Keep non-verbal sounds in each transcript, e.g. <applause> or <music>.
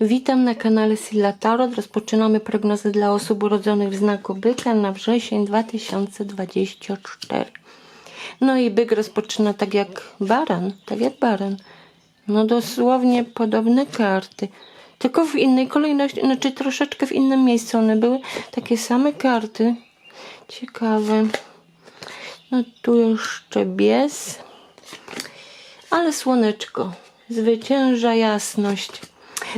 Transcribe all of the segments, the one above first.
Witam na kanale Silla Tarot. Rozpoczynamy prognozę dla osób urodzonych w znaku byka na wrzesień 2024. No i byk rozpoczyna tak jak baran, tak jak baran. No dosłownie podobne karty. Tylko w innej kolejności, znaczy troszeczkę w innym miejscu one były. Takie same karty. Ciekawe. No tu jeszcze bies. Ale słoneczko. Zwycięża jasność.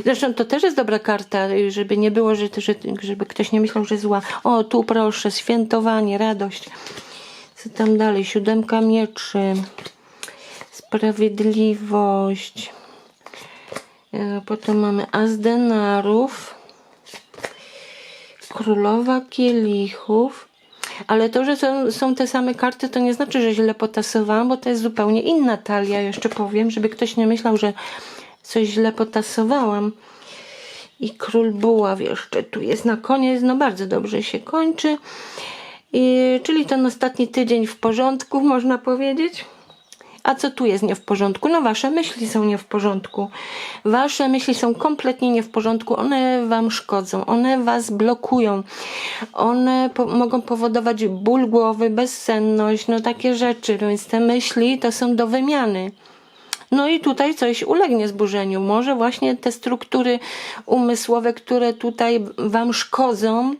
Zresztą to też jest dobra karta, żeby nie było, że, że, żeby ktoś nie myślał, że zła. O, tu proszę, świętowanie, radość. Co tam dalej? Siódemka mieczy. Sprawiedliwość. E, Potem mamy as denarów. Królowa kielichów. Ale to, że są, są te same karty, to nie znaczy, że źle potasowałam, bo to jest zupełnie inna talia. Jeszcze powiem, żeby ktoś nie myślał, że coś źle potasowałam. I król buław jeszcze tu jest na koniec. No bardzo dobrze się kończy. I, czyli ten ostatni tydzień w porządku, można powiedzieć. A co tu jest nie w porządku? No wasze myśli są nie w porządku. Wasze myśli są kompletnie nie w porządku. One wam szkodzą, one was blokują. One po mogą powodować ból głowy, bezsenność, no takie rzeczy. Więc te myśli to są do wymiany. No i tutaj coś ulegnie zburzeniu. Może właśnie te struktury umysłowe, które tutaj Wam szkodzą,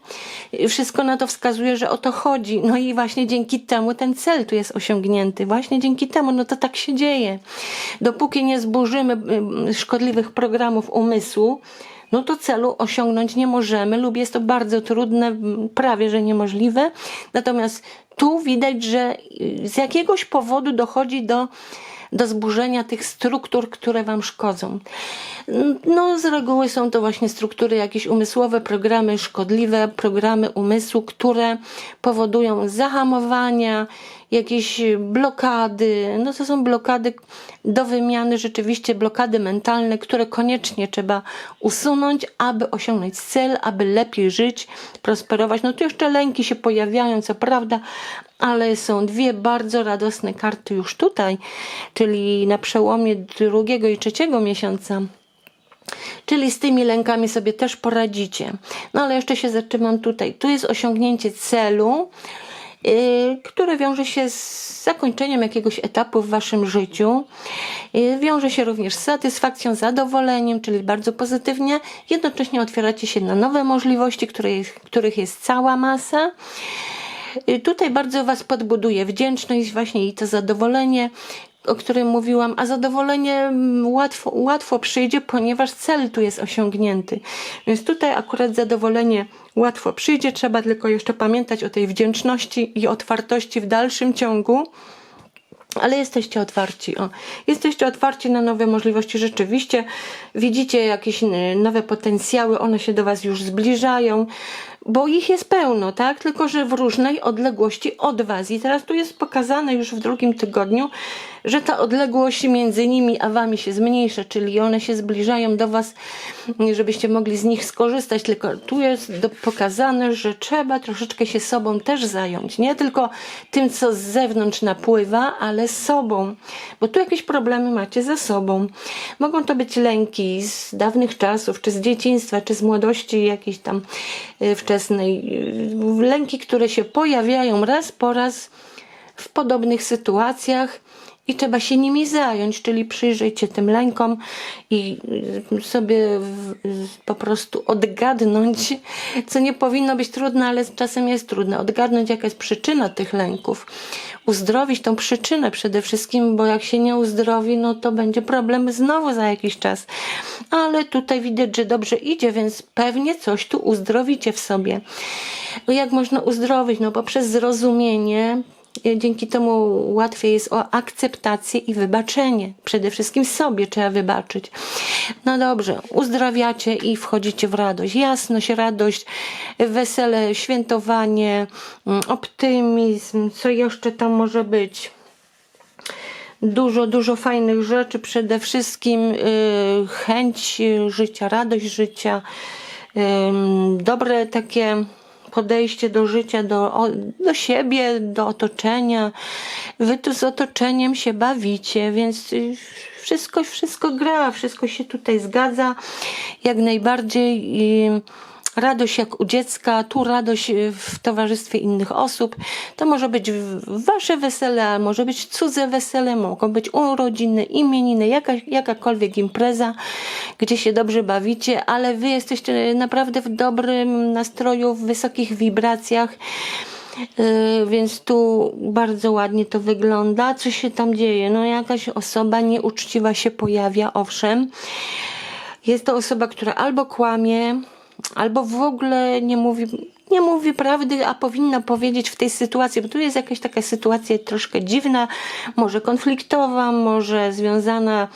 wszystko na to wskazuje, że o to chodzi. No i właśnie dzięki temu ten cel tu jest osiągnięty. Właśnie dzięki temu, no to tak się dzieje. Dopóki nie zburzymy y, szkodliwych programów umysłu, no to celu osiągnąć nie możemy lub jest to bardzo trudne, prawie że niemożliwe. Natomiast tu widać, że y, z jakiegoś powodu dochodzi do do zburzenia tych struktur, które Wam szkodzą. No, z reguły są to właśnie struktury jakieś umysłowe, programy szkodliwe, programy umysłu, które powodują zahamowania, jakieś blokady. No to są blokady do wymiany, rzeczywiście blokady mentalne, które koniecznie trzeba usunąć, aby osiągnąć cel, aby lepiej żyć, prosperować. No tu jeszcze lęki się pojawiają, co prawda, ale są dwie bardzo radosne karty już tutaj, czyli na przełomie drugiego i trzeciego miesiąca. Czyli z tymi lękami sobie też poradzicie. No ale jeszcze się zatrzymam tutaj. Tu jest osiągnięcie celu, które wiąże się z zakończeniem jakiegoś etapu w waszym życiu. Yy, wiąże się również z satysfakcją, zadowoleniem, czyli bardzo pozytywnie. Jednocześnie otwieracie się na nowe możliwości, których, których jest cała masa. Y, Tutaj bardzo Was podbuduje wdzięczność właśnie i to zadowolenie, o którym mówiłam, a zadowolenie mm, łatwo, łatwo przyjdzie, ponieważ cel tu jest osiągnięty. Więc tutaj akurat zadowolenie łatwo przyjdzie, trzeba tylko jeszcze pamiętać o tej wdzięczności i otwartości w dalszym ciągu. Ale jesteście otwarci, o. Jesteście otwarci na nowe możliwości. Rzeczywiście widzicie jakieś y, nowe potencjały, one się do Was już zbliżają, bo ich jest pełno, tak? Tylko, że w różnej odległości od Was. I teraz tu jest pokazane już w drugim tygodniu, że ta odległość między nimi a Wami się zmniejsza, czyli one się zbliżają do Was, żebyście mogli z nich skorzystać. Tylko tu jest pokazane, że trzeba troszeczkę się sobą też zająć. Nie tylko tym, co z zewnątrz napływa, ale sobą. Bo tu jakieś problemy macie ze sobą. Mogą to być lęki z dawnych czasów, czy z dzieciństwa, czy z młodości jakiejś tam y, wczesnej. Y, Lęki, które się pojawiają raz po raz w podobnych sytuacjach i trzeba się nimi zająć, czyli przyjrzeć się tym lękom i y, sobie po prostu odgadnąć, co nie powinno być trudne, ale czasem jest trudne, odgadnąć jaka jest przyczyna tych lęków, uzdrowić tą przyczynę przede wszystkim, bo jak się nie uzdrowi, no to będzie problem znowu za jakiś czas. Ale tutaj widać, że dobrze idzie, więc pewnie coś tu uzdrowicie w sobie. Jak można uzdrowić? No poprzez zrozumienie, Dzięki temu łatwiej jest o akceptację i wybaczenie. Przede wszystkim sobie trzeba wybaczyć. No dobrze, uzdrawiacie i wchodzicie w radość. Jasność, radość, wesele, świętowanie, mm, optymizm, co jeszcze tam może być dużo, dużo fajnych rzeczy. Przede wszystkim y, chęć życia, radość życia, dobre takie podejście do życia, do, do siebie, do otoczenia. Wy tu z otoczeniem się bawicie, więc y, wszystko, wszystko gra, wszystko się tutaj zgadza. Jak najbardziej. I, radość jak u dziecka, tu radość y, w towarzystwie innych osób. To może być wasze wesele, może być cudze wesele, mogą być urodziny, imieniny, jaka, jakakolwiek impreza, gdzie się dobrze bawicie, ale wy jesteście naprawdę w dobrym nastroju, w wysokich wibracjach. Yy, Więc tu bardzo ładnie to wygląda. Co się tam dzieje? No jakaś osoba nieuczciwa się pojawia, owszem. Jest to osoba, która albo kłamie, albo w ogóle nie mówi, nie mówi prawdy, a powinna powiedzieć w tej sytuacji, bo tu jest jakaś taka sytuacja troszkę dziwna, może konfliktowa, może związana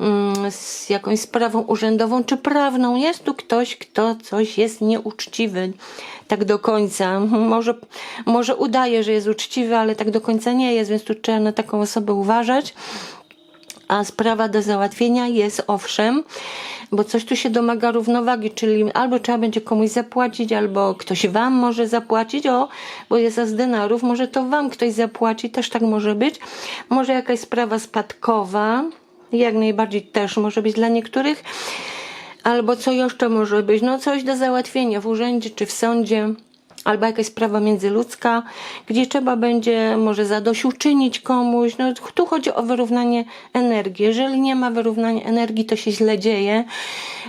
mm, z jakąś sprawą urzędową czy prawną. Jest tu ktoś, kto coś jest nieuczciwy. Tak do końca. Może, może udaje, że jest uczciwy, ale tak do końca nie jest, więc tu trzeba na taką osobę uważać a sprawa do załatwienia jest owszem, bo coś tu się domaga równowagi, czyli albo trzeba będzie komuś zapłacić, albo ktoś wam może zapłacić, o, bo jest z denarów, może to wam ktoś zapłaci, też tak może być. Może jakaś sprawa spadkowa, jak najbardziej też może być dla niektórych. Albo co jeszcze może być? No coś do załatwienia w urzędzie czy w sądzie. Albo jakaś sprawa międzyludzka, gdzie trzeba będzie może zadośćuczynić komuś. No, tu chodzi o wyrównanie energii. Jeżeli nie ma wyrównania energii, to się źle dzieje.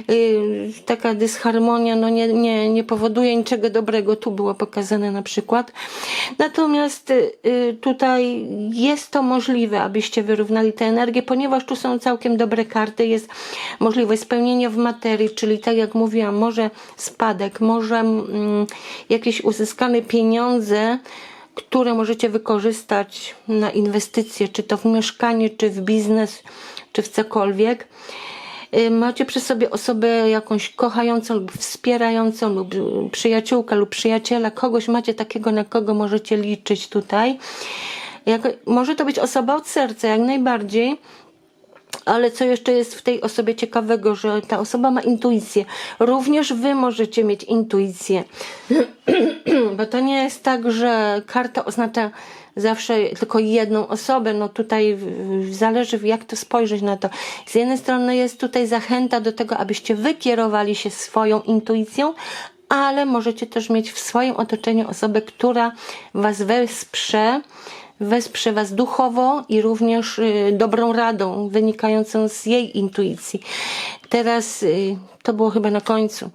Yy, taka dysharmonia no, nie, nie, nie powoduje niczego dobrego. Tu było pokazane na przykład. Natomiast yy, tutaj jest to możliwe, abyście wyrównali tę energię, ponieważ tu są całkiem dobre karty. Jest możliwość spełnienia w materii, czyli tak jak mówiłam, może spadek, może mm, jakieś uzyskane pieniądze, które możecie wykorzystać na inwestycje, czy to w mieszkanie, czy w biznes, czy w cokolwiek. Y, Macie przy sobie osobę jakąś kochającą lub wspierającą, lub y, przyjaciółkę lub przyjaciela, kogoś macie takiego, na kogo możecie liczyć tutaj. Jak, może to być osoba od serca, jak najbardziej. Ale co jeszcze jest w tej osobie ciekawego, że ta osoba ma intuicję. Również wy możecie mieć intuicję. <clears throat> Bo to nie jest tak, że karta oznacza zawsze tylko jedną osobę. No tutaj zależy jak to spojrzeć na to. Z jednej strony jest tutaj zachęta do tego, abyście wykierowali się swoją intuicją, ale możecie też mieć w swoim otoczeniu osobę, która was wesprze, wesprze Was duchowo i również y, dobrą radą wynikającą z jej intuicji. Teraz y, to było chyba na końcu.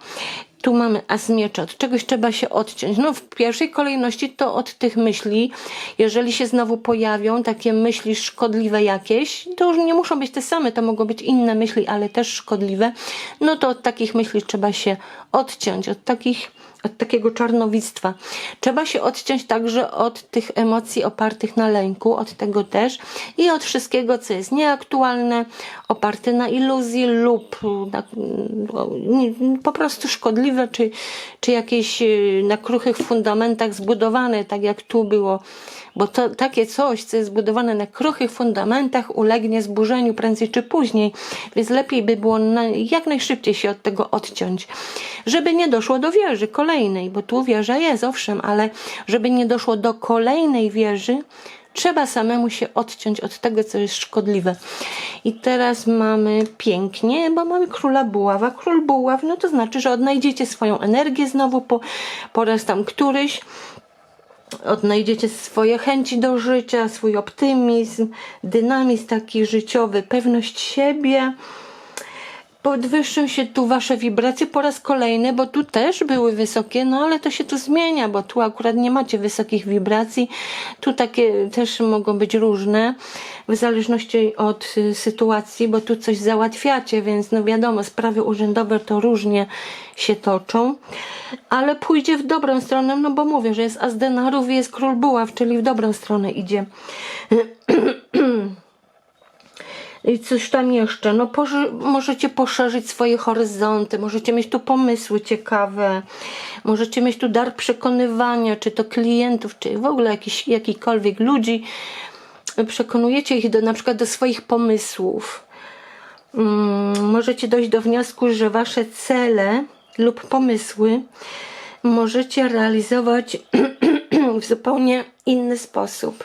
Tu mamy as. Od czegoś trzeba się odciąć. No w pierwszej kolejności to od tych myśli. Jeżeli się znowu pojawią takie myśli szkodliwe jakieś, to już nie muszą być te same, to mogą być inne myśli, ale też szkodliwe. No to od takich myśli trzeba się odciąć. Od takich od takiego czarnowictwa. Trzeba się odciąć także od tych emocji opartych na lęku, od tego też i od wszystkiego, co jest nieaktualne, oparte na iluzji lub na, nie- po prostu szkodliwe, czy, czy jakieś y, na kruchych fundamentach zbudowane, tak jak tu było. Bo to takie coś, co jest zbudowane na kruchych fundamentach, ulegnie zburzeniu prędzej czy później. Więc lepiej by było na, jak najszybciej się od tego odciąć. Żeby nie doszło do wieży kolejnej, bo tu wieża jest, owszem, ale żeby nie doszło do kolejnej wieży, trzeba samemu się odciąć od tego, co jest szkodliwe. I teraz mamy pięknie, bo mamy króla buława. Król buław, no to znaczy, że odnajdziecie swoją energię znowu po, po raz tam któryś odnajdziecie swoje chęci do życia, swój optymizm, dynamizm taki życiowy, pewność siebie. Podwyższą się tu wasze wibracje po raz kolejny, bo tu też były wysokie, no ale to się tu zmienia, bo tu akurat nie macie wysokich wibracji. Tu takie też mogą być różne, w zależności od y, sytuacji, bo tu coś załatwiacie, więc no wiadomo, sprawy urzędowe to różnie się toczą, ale pójdzie w dobrą stronę, no bo mówię, że jest as denarów i jest król buław, czyli w dobrą stronę idzie. <clears throat> I coś tam jeszcze. No, możecie poszerzyć swoje horyzonty, możecie mieć tu pomysły ciekawe, możecie mieć tu dar przekonywania, czy to klientów, czy w ogóle jakiś, jakikolwiek ludzi. Przekonujecie ich do, na przykład do swoich pomysłów. Mm, możecie dojść do wniosku, że wasze cele lub pomysły możecie realizować <clears throat> w zupełnie inny sposób.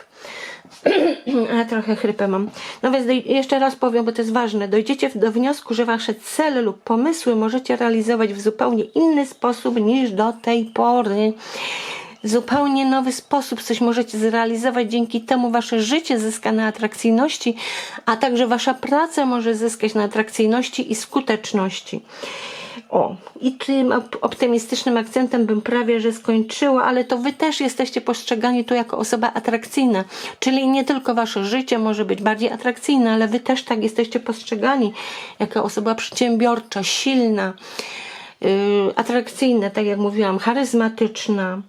<clears throat> Trochę chrypę mam. No więc jeszcze raz powiem, bo to jest ważne. Dojdziecie do wniosku, że wasze cele lub pomysły możecie realizować w zupełnie inny sposób niż do tej pory. Zupełnie nowy sposób coś możecie zrealizować, dzięki temu wasze życie zyska na atrakcyjności, a także wasza praca może zyskać na atrakcyjności i skuteczności. O, i tym op- optymistycznym akcentem bym prawie że skończyła, ale to wy też jesteście postrzegani tu jako osoba atrakcyjna. Czyli nie tylko wasze życie może być bardziej atrakcyjne, ale wy też tak jesteście postrzegani jako osoba przedsiębiorcza, silna, yy, atrakcyjna, tak jak mówiłam, charyzmatyczna.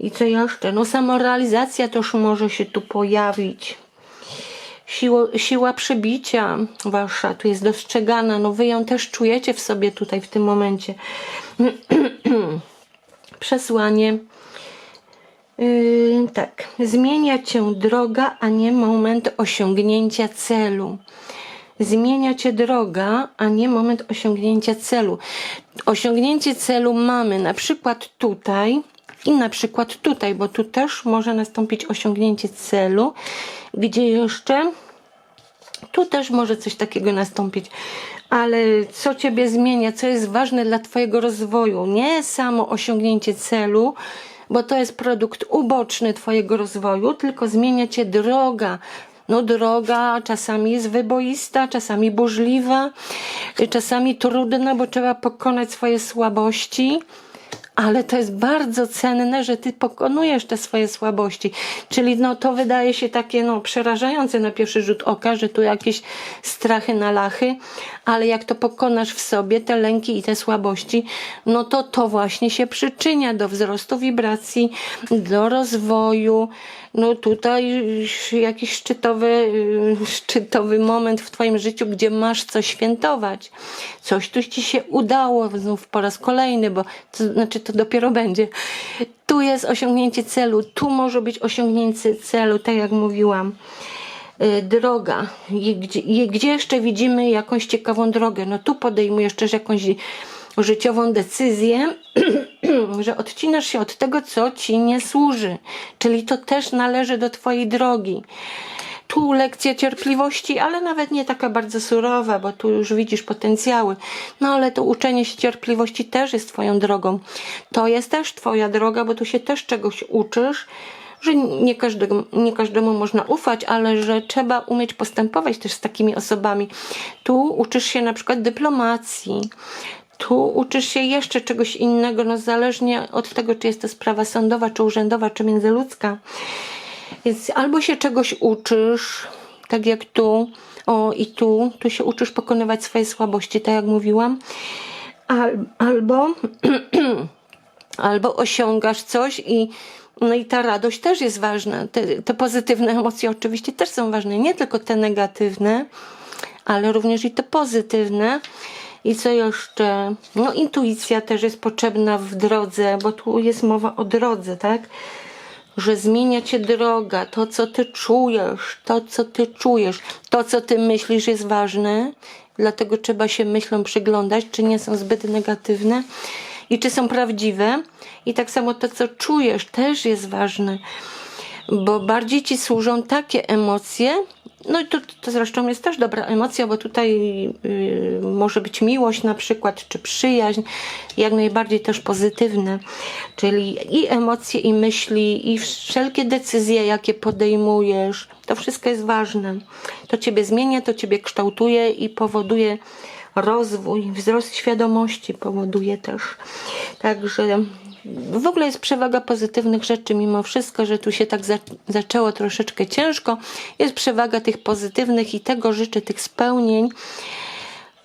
I co jeszcze? No samorealizacja też może się tu pojawić. Siło, siła przybicia wasza tu jest dostrzegana. No wy ją też czujecie w sobie tutaj w tym momencie. <clears throat> Przesłanie. Yy, tak. Zmienia cię droga, a nie moment osiągnięcia celu. Zmienia cię droga, a nie moment osiągnięcia celu. Osiągnięcie celu mamy na przykład tutaj i na przykład tutaj, bo tu też może nastąpić osiągnięcie celu. Gdzie jeszcze? Tu też może coś takiego nastąpić. Ale co ciebie zmienia, co jest ważne dla twojego rozwoju? Nie samo osiągnięcie celu, bo to jest produkt uboczny twojego rozwoju, tylko zmienia cię droga. No droga czasami jest wyboista, czasami burzliwa, czasami trudna, bo trzeba pokonać swoje słabości. Ale to jest bardzo cenne, że ty pokonujesz te swoje słabości. Czyli no to wydaje się takie no przerażające na pierwszy rzut oka, że tu jakieś strachy na lachy, ale jak to pokonasz w sobie, te lęki i te słabości, no to to właśnie się przyczynia do wzrostu wibracji, do rozwoju. No tutaj jakiś szczytowy, y, szczytowy moment w twoim życiu, gdzie masz co świętować. Coś tu ci się udało znów po raz kolejny, bo to znaczy to dopiero będzie. Tu jest osiągnięcie celu, tu może być osiągnięcie celu, tak jak mówiłam. Y, Droga. Gdzie, gdzie jeszcze widzimy jakąś ciekawą drogę? No tu podejmujesz też jakąś życiową decyzję, <clears throat> że odcinasz się od tego, co ci nie służy. Czyli to też należy do twojej drogi. Tu lekcja cierpliwości, ale nawet nie taka bardzo surowa, bo tu już widzisz potencjały. No ale to uczenie się cierpliwości też jest twoją drogą. To jest też twoja droga, bo tu się też czegoś uczysz że nie każdemu, nie każdemu można ufać, ale że trzeba umieć postępować też z takimi osobami. Tu uczysz się na przykład dyplomacji, tu uczysz się jeszcze czegoś innego, no zależnie od tego, czy jest to sprawa sądowa, czy urzędowa, czy międzyludzka. Więc albo się czegoś uczysz, tak jak tu, o i tu, tu się uczysz pokonywać swoje słabości, tak jak mówiłam, al, albo <clears throat> albo osiągasz coś i no i ta radość też jest ważna. Te, te pozytywne emocje oczywiście też są ważne, nie tylko te negatywne, ale również i te pozytywne. I co jeszcze? No intuicja też jest potrzebna w drodze, bo tu jest mowa o drodze, tak? Że zmienia cię droga, to co ty czujesz, to co ty czujesz, to co ty myślisz jest ważne, dlatego trzeba się myślom przyglądać, czy nie są zbyt negatywne i czy są prawdziwe. I tak samo to, co czujesz, też jest ważne, bo bardziej ci służą takie emocje. No i to, to zresztą jest też dobra emocja, bo tutaj yy, może być miłość na przykład, czy przyjaźń, jak najbardziej też pozytywne. Czyli i emocje, i myśli, i wszelkie decyzje, jakie podejmujesz, to wszystko jest ważne. To ciebie zmienia, to ciebie kształtuje i powoduje rozwój, wzrost świadomości powoduje też. Także w ogóle jest przewaga pozytywnych rzeczy, mimo wszystko, że tu się tak za, zaczęło troszeczkę ciężko. Jest przewaga tych pozytywnych i tego życzę, tych spełnień,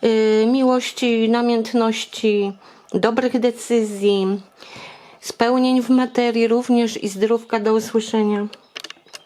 yy, miłości, namiętności, dobrych decyzji, spełnień w materii również i zdrówka do usłyszenia.